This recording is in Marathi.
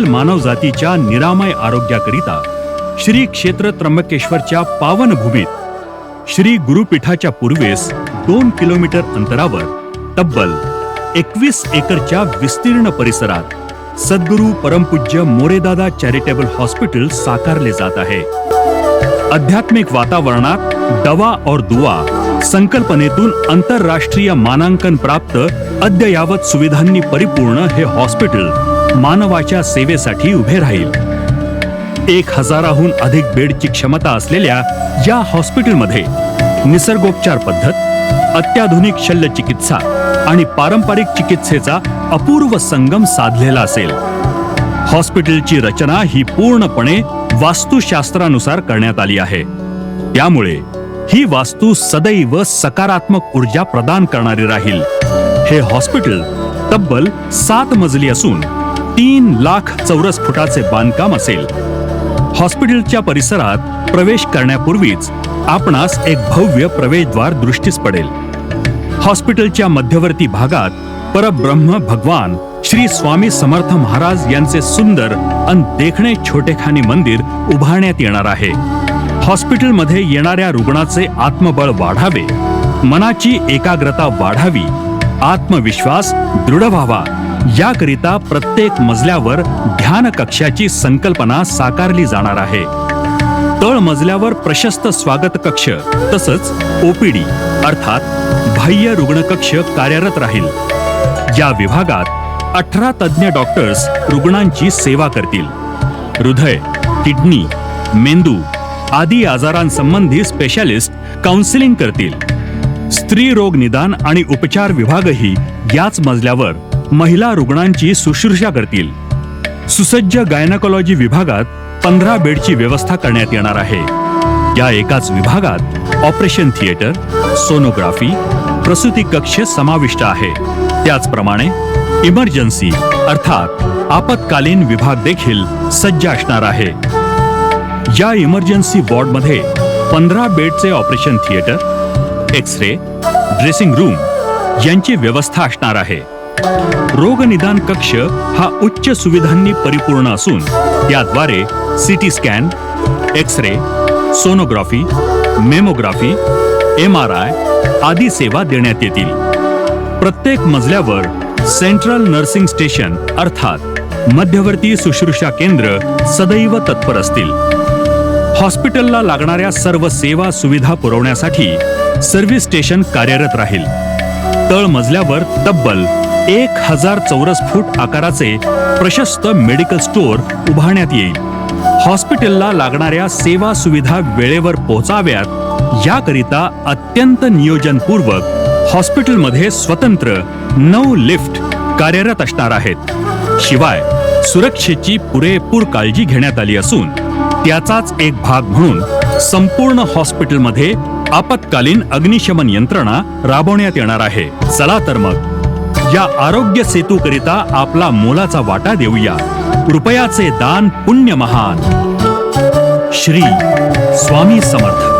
मानव मानवजातीच्या निरामय आरोग्याकरिता श्री क्षेत्र त्र्यंबकेश्वरच्या पावन भूमीत श्री गुरुपीठाच्या पूर्वेस दोन किलोमीटर अंतरावर तब्बल एकवीस एकरच्या विस्तीर्ण परिसरात सद्गुरू परमपूज्य मोरेदादा चॅरिटेबल हॉस्पिटल साकारले जात आहे. आध्यात्मिक वातावरणात दवा और दुवा संकल्पनेतून आंतरराष्ट्रीय मानांकन प्राप्त अद्ययावत सुविधांनी परिपूर्ण हे हॉस्पिटल मानवाच्या सेवेसाठी उभे राहील. एक हजाराहून अधिक बेडची क्षमता असलेल्या या हॉस्पिटलमध्ये निसर्गोपचार पद्धत अत्याधुनिक शल्य चिकित्सा आणि पारंपरिक चिकित्सेचा अपूर्व संगम साधलेला असेल. हॉस्पिटलची रचना ही पूर्णपणे वास्तुशास्त्रानुसार करण्यात आली आहे. त्यामुळे ही वास्तू सदैव सकारात्मक ऊर्जा प्रदान करणारी राहील. हे हॉस्पिटल तब्बल सात मजली असून तीन लाख चौरस फुटाचे बांधकाम असेल. हॉस्पिटलच्या परिसरात प्रवेश करण्यापूर्वीच आपणास एक भव्य प्रवेशद्वार दृष्टीस पडेल. हॉस्पिटलच्या मध्यवर्ती भागात परब्रह्म भगवान श्री स्वामी समर्थ महाराज यांचे सुंदर अन देखणे छोटेखानी मंदिर उभारण्यात येणार आहे. हॉस्पिटलमध्ये येणाऱ्या रुग्णाचे आत्मबळ वाढावे. मनाची एकाग्रता वाढावी. आत्मविश्वास दृढ व्हावा. याकरिता प्रत्येक मजल्यावर ध्यान कक्षाची संकल्पना साकारली जाणार आहे. तळ मजल्यावर प्रशस्त स्वागत कक्ष तसंच ओपीडी अर्थात बाह्य रुग्णकक्ष कार्यरत राहील. या विभागात अठरा तज्ज्ञ डॉक्टर्स रुग्णांची सेवा करतील. हृदय किडनी मेंदू आदी आजारांसंबंधी स्पेशालिस्ट काउन्सिलिंग करतील. स्त्री रोग निदान आणि उपचार विभागही याच मजल्यावर महिला रुग्णांची सुश्रूषा करतील. सुसज्ज गायनाकोलॉजी विभागात पंधरा बेडची व्यवस्था करण्यात येणार आहे. या एकाच विभागात ऑपरेशन थिएटर सोनोग्राफी प्रसूती कक्ष समाविष्ट आहे. त्याचप्रमाणे इमर्जन्सी अर्थात आपत्कालीन विभाग देखील सज्ज असणार आहे. या इमर्जन्सी वॉर्डमध्ये पंधरा बेडचे operation theatre X ray dressing room यांची व्यवस्था असणार आहे. रोगनिदान कक्ष हा उच्च सुविधांनी परिपूर्ण असून त्याद्वारे CT scan X ray sonography mammography M R I आदी सेवा देण्यात येतील. प्रत्येक मजल्यावर सेंट्रल नर्सिंग स्टेशन अर्थात मध्यवर्ती शुश्रूषा केंद्र सदैव तत्पर असतील. हॉस्पिटलला लागणाऱ्या सर्व सेवा सुविधा पुरवण्यासाठी सर्व्हिस स्टेशन कार्यरत राहील. तळ मजल्यावर तब्बल एक हजार चौरस फूट आकाराचे प्रशस्त मेडिकल स्टोअर उभारण्यात येईल. हॉस्पिटलला लागणाऱ्या सेवा सुविधा वेळेवर पोहोचाव्यात याकरिता अत्यंत नियोजनपूर्वक हॉस्पिटलमध्ये स्वतंत्र नऊ लिफ्ट कार्यरत असणार आहेत. शिवाय सुरक्षेची पुरेपूर काळजी घेण्यात आली असून त्याचाच एक भाग म्हणून संपूर्ण हॉस्पिटलमध्ये आपत्कालीन अग्निशमन यंत्रणा राबवण्यात येणार आहे. चला तर मग. या आरोग्य सेतू करिता आपला मोलाचा वाटा देऊया. कृपयाचे दान पुण्य महान. श्री स्वामी समर्थ.